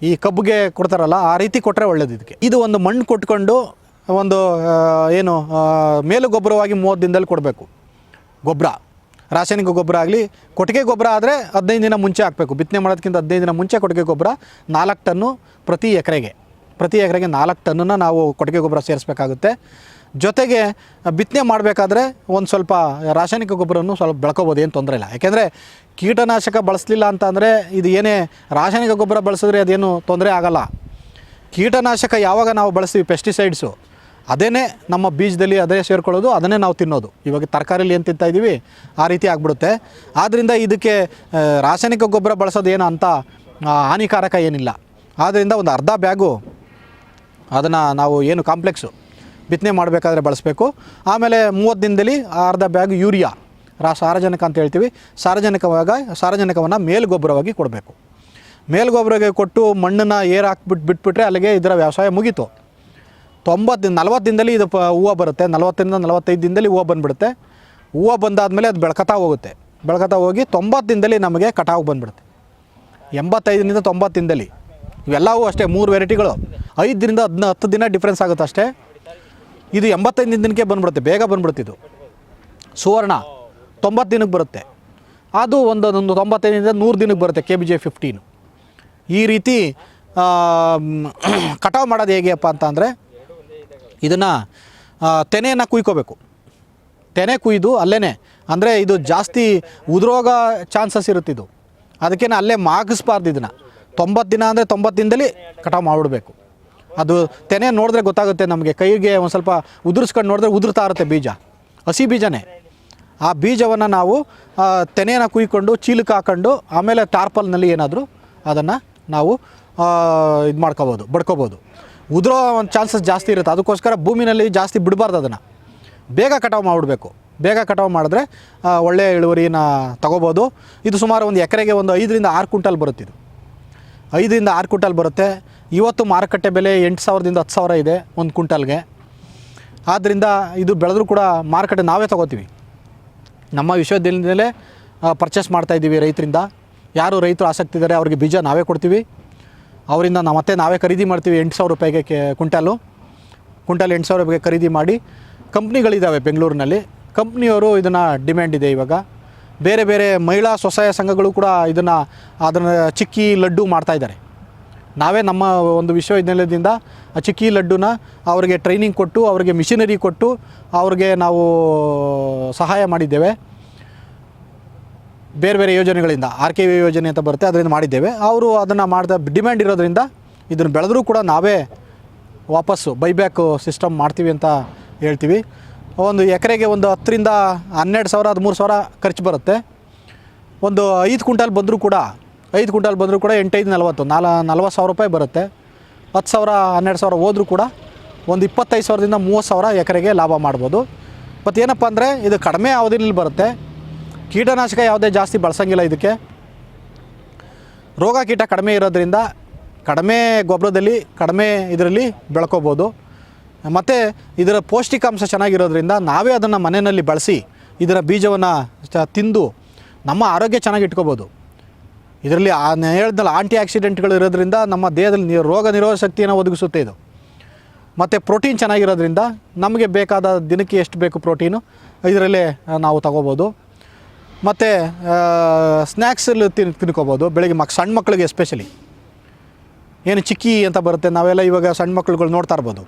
ಈ ಕಬ್ಬಿಗೆ ಕೊಡ್ತಾರಲ್ಲ, ಆ ರೀತಿ ಕೊಟ್ಟರೆ ಒಳ್ಳೇದು ಇದಕ್ಕೆ. ಇದು ಒಂದು ಮಣ್ಣು ಕೊಟ್ಕೊಂಡು, ಒಂದು ಏನು ಮೇಲು ಗೊಬ್ಬರವಾಗಿ ಮೂವತ್ತು ದಿನದಲ್ಲಿ ಕೊಡಬೇಕು. ಗೊಬ್ಬರ. ರಾಸಾಯನಿಕ ಗೊಬ್ಬರ ಆಗಲಿ, ಕೊಟ್ಟಿಗೆ ಗೊಬ್ಬರ ಆದರೆ ಹದಿನೈದು ದಿನ ಮುಂಚೆ ಹಾಕಬೇಕು. ಬಿತ್ತನೆ ಮಾಡೋದಕ್ಕಿಂತ ಹದಿನೈದು ದಿನ ಮುಂಚೆ ಕೊಟ್ಟಿಗೆ ಗೊಬ್ಬರ, ನಾಲ್ಕು ಟನ್ನು ಪ್ರತಿ ಎಕರೆಗೆ. ಪ್ರತಿ ಎಕರೆಗೆ ನಾಲ್ಕು ಟನ್ನನ್ನು ನಾವು ಕೊಟ್ಟಿಗೆ ಗೊಬ್ಬರ ಸೇರಿಸಬೇಕಾಗುತ್ತೆ. ಜೊತೆಗೆ, ಬಿತ್ತನೆ ಮಾಡಬೇಕಾದ್ರೆ ಒಂದು ಸ್ವಲ್ಪ ರಾಸಾಯನಿಕ ಗೊಬ್ಬರವನ್ನು ಸ್ವಲ್ಪ ಬೆಳ್ಕೊಬೋದು, ಏನು ತೊಂದರೆ ಇಲ್ಲ. ಯಾಕೆಂದರೆ ಕೀಟನಾಶಕ ಬಳಸಲಿಲ್ಲ ಅಂತಂದರೆ ಇದು ಏನೇ ರಾಸಾಯನಿಕ ಗೊಬ್ಬರ ಬಳಸಿದ್ರೆ ಅದೇನು ತೊಂದರೆ ಆಗಲ್ಲ. ಕೀಟನಾಶಕ ಯಾವಾಗ ನಾವು ಬಳಸ್ತೀವಿ ಪೆಸ್ಟಿಸೈಡ್ಸು ಅದೇ ನಮ್ಮ ಬೀಜದಲ್ಲಿ ಅದೇ ಸೇರ್ಕೊಳ್ಳೋದು, ಅದನ್ನೇ ನಾವು ತಿನ್ನೋದು. ಇವಾಗ ತರಕಾರಿಲಿ ಏನು ತಿಂತಾ ಇದ್ದೀವಿ ಆ ರೀತಿ ಆಗ್ಬಿಡುತ್ತೆ. ಆದ್ದರಿಂದ ಇದಕ್ಕೆ ರಾಸಾಯನಿಕ ಗೊಬ್ಬರ ಬಳಸೋದು ಏನು ಅಂತ ಹಾನಿಕಾರಕ ಏನಿಲ್ಲ. ಆದ್ದರಿಂದ ಒಂದು ಅರ್ಧ ಬ್ಯಾಗು ಅದನ್ನು ನಾವು ಏನು ಕಾಂಪ್ಲೆಕ್ಸು ಬಿತ್ತನೆ ಮಾಡಬೇಕಾದ್ರೆ ಬಳಸಬೇಕು. ಆಮೇಲೆ ಮೂವತ್ತು ದಿನದಲ್ಲಿ ಅರ್ಧ ಬ್ಯಾಗ್ ಯೂರಿಯಾ. ರಾ ಸಾರಜನಕ ಅಂತ ಹೇಳ್ತೀವಿ. ಸಾರಜನಕವಾಗ ಸಾರಜನಕವನ್ನು ಮೇಲ್ಗೊಬ್ಬರವಾಗಿ ಕೊಡಬೇಕು. ಮೇಲ್ಗೊಬ್ಬರಿಗೆ ಕೊಟ್ಟು ಮಣ್ಣನ್ನು ಏರ್ ಹಾಕ್ಬಿಟ್ಟು ಬಿಟ್ಬಿಟ್ರೆ ಅಲ್ಲಿಗೆ ಇದರ ವ್ಯವಸಾಯ ಮುಗೀತು. ತೊಂಬತ್ತು ನಲ್ವತ್ತು ದಿನದಲ್ಲಿ ಇದು ಪ ಹೂವು ಬರುತ್ತೆ. ನಲವತ್ತರಿಂದ ನಲವತ್ತೈದು ದಿನದಲ್ಲಿ ಹೂವು ಬಂದುಬಿಡುತ್ತೆ. ಹೂವು ಬಂದಾದಮೇಲೆ ಅದು ಬೆಳ್ಕತಾ ಹೋಗುತ್ತೆ. ಬೆಳ್ಕತಾ ಹೋಗಿ ತೊಂಬತ್ತು ದಿನದಲ್ಲಿ ನಮಗೆ ಕಟಾವು ಬಂದುಬಿಡುತ್ತೆ. ಎಂಬತ್ತೈದರಿಂದ ತೊಂಬತ್ತು ದಿನದಲ್ಲಿ ಇವೆಲ್ಲವೂ ಅಷ್ಟೇ, ಮೂರು ವೆರೈಟಿಗಳು. ಐದರಿಂದ ಹದಿನ, ಹತ್ತು ದಿನ ಡಿಫ್ರೆನ್ಸ್ ಆಗುತ್ತೆ ಅಷ್ಟೇ. ಇದು ಎಂಬತ್ತೈದು ದಿನಕ್ಕೆ ಬಂದ್ಬಿಡುತ್ತೆ. ಬೇಗ ಬಂದ್ಬಿಡುತ್ತೆ ಇದು. ಸುವರ್ಣ. ತೊಂಬತ್ತು ದಿನಕ್ಕೆ ಬರುತ್ತೆ. ಅದು ಒಂದು ಒಂದು ತೊಂಬತ್ತೈದರಿಂದ ನೂರು ದಿನಕ್ಕೆ ಬರುತ್ತೆ ಕೆ ಬಿ ಜೆ ಫಿಫ್ಟೀನು ಈ ರೀತಿ ಕಟಾವು ಮಾಡೋದು ಹೇಗೆಪ್ಪ ಅಂತ ಅಂದರೆ, ಇದನ್ನು ತೆನೆಯನ್ನು ಕುಯ್ಕೋಬೇಕು. ತೆನೆ ಕುಯ್ದು ಅಲ್ಲೇ ಅಂದರೆ ಇದು ಜಾಸ್ತಿ ಉದ್ರೋಗ ಚಾನ್ಸಸ್ ಇರುತ್ತೆ ಇದು. ಅದಕ್ಕೆ ಅಲ್ಲೇ ಮಾಗಿಸ್ಬಾರ್ದು ಇದನ್ನು. ತೊಂಬತ್ತು ದಿನ ಅಂದರೆ ತೊಂಬತ್ತು ದಿನದಲ್ಲಿ ಕಟಾವು ಮಾಡಿಬಿಡ್ಬೇಕು. ಅದು ತೆನೆ ನೋಡಿದ್ರೆ ಗೊತ್ತಾಗುತ್ತೆ ನಮಗೆ ಕೈಗೆ ಒಂದು ಸ್ವಲ್ಪ ಉದುರಿಸ್ಕೊಂಡು ನೋಡಿದ್ರೆ ಉದುರ್ತಾ ಇರುತ್ತೆ ಬೀಜ. ಹಸಿ ಬೀಜನೇ. ಆ ಬೀಜವನ್ನು ನಾವು ತೆನೆಯನ್ನು ಕುಯ್ಕೊಂಡು ಚೀಲಕ್ಕೆ ಹಾಕೊಂಡು, ಆಮೇಲೆ ಟಾರ್ಪಲ್ನಲ್ಲಿ ಏನಾದರೂ ಅದನ್ನು ನಾವು ಇದು ಮಾಡ್ಕೋಬೋದು, ಬಡ್ಕೋಬೋದು. ಉದುರೋ ಒಂದು ಚಾನ್ಸಸ್ ಜಾಸ್ತಿ ಇರುತ್ತೆ. ಅದಕ್ಕೋಸ್ಕರ ಭೂಮಿನಲ್ಲಿ ಜಾಸ್ತಿ ಬಿಡಬಾರ್ದು ಅದನ್ನು. ಬೇಗ ಕಟಾವು ಮಾಡಿಬಿಡ್ಬೇಕು. ಬೇಗ ಕಟಾವು ಮಾಡಿದ್ರೆ ಒಳ್ಳೆಯ ಇಳುವರಿನ ತಗೋಬೋದು. ಇದು ಸುಮಾರು ಒಂದು ಎಕರೆಗೆ ಒಂದು ಐದರಿಂದ ಆರು ಕ್ವಿಂಟಲ್ ಬರುತ್ತೆ ಇದು. ಐದರಿಂದ ಆರು ಕ್ವಿಂಟಲ್ ಬರುತ್ತೆ. ಇವತ್ತು ಮಾರುಕಟ್ಟೆ ಬೆಲೆ ಎಂಟು ಸಾವಿರದಿಂದ ಹತ್ತು ಸಾವಿರ ಇದೆ ಒಂದು ಕ್ವಿಂಟಲ್ಗೆ. ಆದ್ದರಿಂದ ಇದು ಬೆಳೆದ್ರೂ ಕೂಡ ಮಾರುಕಟ್ಟೆ ನಾವೇ ತಗೋತೀವಿ. ನಮ್ಮ ವಿಶ್ವವಿದ್ಯಾಲಯದಲ್ಲೇ ಪರ್ಚೇಸ್ ಮಾಡ್ತಾ ಇದ್ದೀವಿ ರೈತರಿಂದ. ಯಾರು ರೈತರು ಆಸಕ್ತಿ ಇದ್ದಾರೆ ಅವ್ರಿಗೆ ಬೀಜ ನಾವೇ ಕೊಡ್ತೀವಿ. ಅವರಿಂದ ನಾವು ಮತ್ತೆ ನಾವೇ ಖರೀದಿ ಮಾಡ್ತೀವಿ ಎಂಟು ಸಾವಿರ ರೂಪಾಯಿಗೆ ಕೆ ಕುಂಟಾಲು ಕುಂಟಲ್ ಎಂಟು ಸಾವಿರ ರೂಪಾಯಿಗೆ ಖರೀದಿ ಮಾಡಿ ಕಂಪ್ನಿಗಳಿದ್ದಾವೆ ಬೆಂಗಳೂರಿನಲ್ಲಿ. ಕಂಪ್ನಿಯವರು ಇದನ್ನು ಡಿಮ್ಯಾಂಡ್ ಇದೆ ಇವಾಗ. ಬೇರೆ ಬೇರೆ ಮಹಿಳಾ ಸ್ವಸಹಾಯ ಸಂಘಗಳು ಕೂಡ ಇದನ್ನು, ಅದನ್ನು ಚಿಕ್ಕಿ ಲಡ್ಡು ಮಾಡ್ತಾ ಇದ್ದಾರೆ. ನಾವೇ ನಮ್ಮ ಒಂದು ವಿಶ್ವವಿದ್ಯಾಲಯದಿಂದ ಆ ಚಿಕ್ಕಿ ಲಡ್ಡುನ ಅವರಿಗೆ ಟ್ರೈನಿಂಗ್ ಕೊಟ್ಟು, ಅವರಿಗೆ ಮಿಷಿನರಿ ಕೊಟ್ಟು, ಅವ್ರಿಗೆ ನಾವು ಸಹಾಯ ಮಾಡಿದ್ದೇವೆ. ಬೇರೆ ಬೇರೆ ಯೋಜನೆಗಳಿಂದ, ಆರ್ ಕೆ ವಿ ಯೋಜನೆ ಅಂತ ಬರುತ್ತೆ, ಅದರಿಂದ ಮಾಡಿದ್ದೇವೆ. ಅವರು ಅದನ್ನು ಮಾಡಿದ ಡಿಮ್ಯಾಂಡ್ ಇರೋದರಿಂದ ಇದನ್ನು ಬೆಳೆದರೂ ಕೂಡ ನಾವೇ ವಾಪಸ್ಸು ಬೈಬ್ಯಾಕ್ ಸಿಸ್ಟಮ್ ಮಾಡ್ತೀವಿ ಅಂತ ಹೇಳ್ತೀವಿ. ಒಂದು ಎಕರೆಗೆ ಒಂದು ಹತ್ತರಿಂದ ಹನ್ನೆರಡು ಸಾವಿರ, ಹದಿಮೂರು ಸಾವಿರ ಖರ್ಚು ಬರುತ್ತೆ. ಒಂದು ಐದು ಕ್ವಿಂಟಾಲ್ ಬಂದರೂ ಕೂಡ ಐದು ಕ್ವಿಂಟಲ್ ಬಂದರೂ ಕೂಡ ಎಂಟೈದು ನಲ್ವತ್ತು, ನಾಲ್, ನಲ್ವತ್ತು ಸಾವಿರ ರೂಪಾಯಿ ಬರುತ್ತೆ. ಹತ್ತು ಸಾವಿರ, ಹನ್ನೆರಡು ಸಾವಿರ ಹೋದರೂ ಕೂಡ ಒಂದು ಇಪ್ಪತ್ತೈದು ಸಾವಿರದಿಂದ ಮೂವತ್ತು ಸಾವಿರ ಎಕರೆಗೆ ಲಾಭ ಮಾಡ್ಬೋದು. ಮತ್ತು ಏನಪ್ಪ ಅಂದರೆ ಇದು ಕಡಿಮೆ ಅವಧಿಯಲ್ಲಿ ಬರುತ್ತೆ. ಕೀಟನಾಶಕ ಯಾವುದೇ ಜಾಸ್ತಿ ಬಳಸಂಗಿಲ್ಲ ಇದಕ್ಕೆ. ರೋಗ ಕೀಟ ಕಡಿಮೆ ಇರೋದ್ರಿಂದ ಕಡಿಮೆ ಗೊಬ್ಬರದಲ್ಲಿ, ಕಡಿಮೆ ಇದರಲ್ಲಿ ಬೆಳ್ಕೋಬೋದು. ಮತ್ತು ಇದರ ಪೌಷ್ಟಿಕಾಂಶ ಚೆನ್ನಾಗಿರೋದ್ರಿಂದ ನಾವೇ ಅದನ್ನು ಮನೆಯಲ್ಲಿ ಬಳಸಿ ಇದರ ಬೀಜವನ್ನು ತಿಂದು ನಮ್ಮ ಆರೋಗ್ಯ ಚೆನ್ನಾಗಿ ಇಟ್ಕೋಬೋದು. ಇದರಲ್ಲಿ ಆ ಹೇಳ್ದಲ್ಲ ಆಂಟಿ ಆಕ್ಸಿಡೆಂಟ್ಗಳು ಇರೋದ್ರಿಂದ ನಮ್ಮ ದೇಹದಲ್ಲಿ ರೋಗ ನಿರೋಧಕ ಶಕ್ತಿಯನ್ನು ಒದಗಿಸುತ್ತೆ ಇದು. ಮತ್ತು ಪ್ರೋಟೀನ್ ಚೆನ್ನಾಗಿರೋದ್ರಿಂದ ನಮಗೆ ಬೇಕಾದ ದಿನಕ್ಕೆ ಎಷ್ಟು ಬೇಕು ಪ್ರೋಟೀನು ಇದರಲ್ಲೇ ನಾವು ತಗೋಬೋದು. ಮತ್ತು ಸ್ನ್ಯಾಕ್ಸಲ್ಲಿ ತಿನ್ ತಿನ್ಕೋಬೋದು. ಬೆಳಗ್ಗೆ ಮಕ್ ಸಣ್ಣ ಮಕ್ಕಳಿಗೆ ಎಸ್ಪೆಷಲಿ ಏನು ಚಿಕ್ಕಿ ಅಂತ ಬರುತ್ತೆ, ನಾವೆಲ್ಲ ಇವಾಗ ಸಣ್ಣ ಮಕ್ಕಳುಗಳು ನೋಡ್ತಾ ಇರ್ಬೋದು.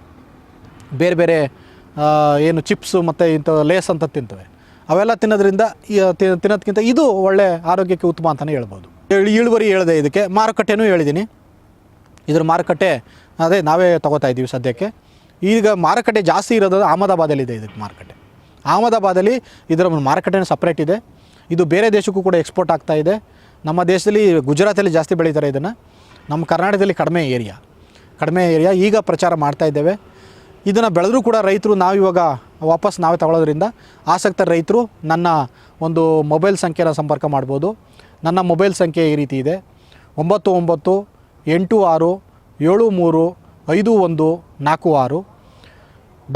ಬೇರೆ ಬೇರೆ ಏನು ಚಿಪ್ಸು ಮತ್ತು ಇಂಥ ಲೇಸ್ ಅಂತ ತಿಂತವೆ. ಅವೆಲ್ಲ ತಿನ್ನೋದ್ರಿಂದ ತಿನ್ನೋದಕ್ಕಿಂತ ಇದು ಒಳ್ಳೆ ಆರೋಗ್ಯಕ್ಕೆ ಉತ್ತಮ ಅಂತಲೇ ಹೇಳ್ಬೋದು. ಇಳುವರಿ ಹೇಳಿದೆ ಇದಕ್ಕೆ. ಮಾರುಕಟ್ಟೆನೂ ಹೇಳಿದ್ದೀನಿ. ಇದ್ರ ಮಾರುಕಟ್ಟೆ, ಅದೇ ನಾವೇ ತಗೋತಾ ಇದ್ದೀವಿ ಸದ್ಯಕ್ಕೆ. ಈಗ ಮಾರುಕಟ್ಟೆ ಜಾಸ್ತಿ ಇರೋದು ಅಹಮದಾಬಾದಲ್ಲಿದೆ ಇದಕ್ಕೆ ಮಾರುಕಟ್ಟೆ. ಅಹಮದಾಬಾದಲ್ಲಿ ಇದರ ಮಾರುಕಟ್ಟೆನೂ ಸಪ್ರೇಟ್ ಇದೆ. ಇದು ಬೇರೆ ದೇಶಕ್ಕೂ ಕೂಡ ಎಕ್ಸ್ಪೋರ್ಟ್ ಆಗ್ತಾ ಇದೆ. ನಮ್ಮ ದೇಶದಲ್ಲಿ ಗುಜರಾತಲ್ಲಿ ಜಾಸ್ತಿ ಬೆಳೀತಾರೆ ಇದನ್ನು. ನಮ್ಮ ಕರ್ನಾಟಕದಲ್ಲಿ ಕಡಿಮೆ ಏರಿಯಾ ಕಡಿಮೆ ಏರಿಯಾ ಈಗ ಪ್ರಚಾರ ಮಾಡ್ತಾ ಇದ್ದೇವೆ. ಇದನ್ನು ಬೆಳೆದರೂ ಕೂಡ ರೈತರು ನಾವಿವಾಗ ವಾಪಸ್ ನಾವೇ ತಗೊಳ್ಳೋದ್ರಿಂದ ಆಸಕ್ತ ರೈತರು ನನ್ನ ಒಂದು ಮೊಬೈಲ್ ಸಂಖ್ಯೆನ ಸಂಪರ್ಕ ಮಾಡ್ಬೋದು. ನನ್ನ ಮೊಬೈಲ್ ಸಂಖ್ಯೆ ಈ ರೀತಿ ಇದೆ. ಒಂಬತ್ತು ಒಂಬತ್ತು, ಎಂಟು ಆರು, ಏಳು ಮೂರು, ಐದು ಒಂದು, ನಾಲ್ಕು ಆರು.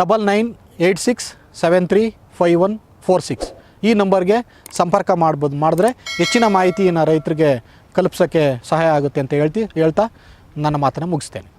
Double nine eight six seven three five one four six. ಈ ನಂಬರ್ಗೆ ಸಂಪರ್ಕ ಮಾಡ್ಬೋದು. ಮಾಡಿದ್ರೆ ಹೆಚ್ಚಿನ ಮಾಹಿತಿಯನ್ನು ರೈತರಿಗೆ ಕಲ್ಪಿಸೋಕ್ಕೆ ಸಹಾಯ ಆಗುತ್ತೆ ಅಂತ ಹೇಳ್ತಿ ಹೇಳ್ತಾ ನನ್ನ ಮಾತನ್ನು ಮುಗಿಸ್ತೇನೆ.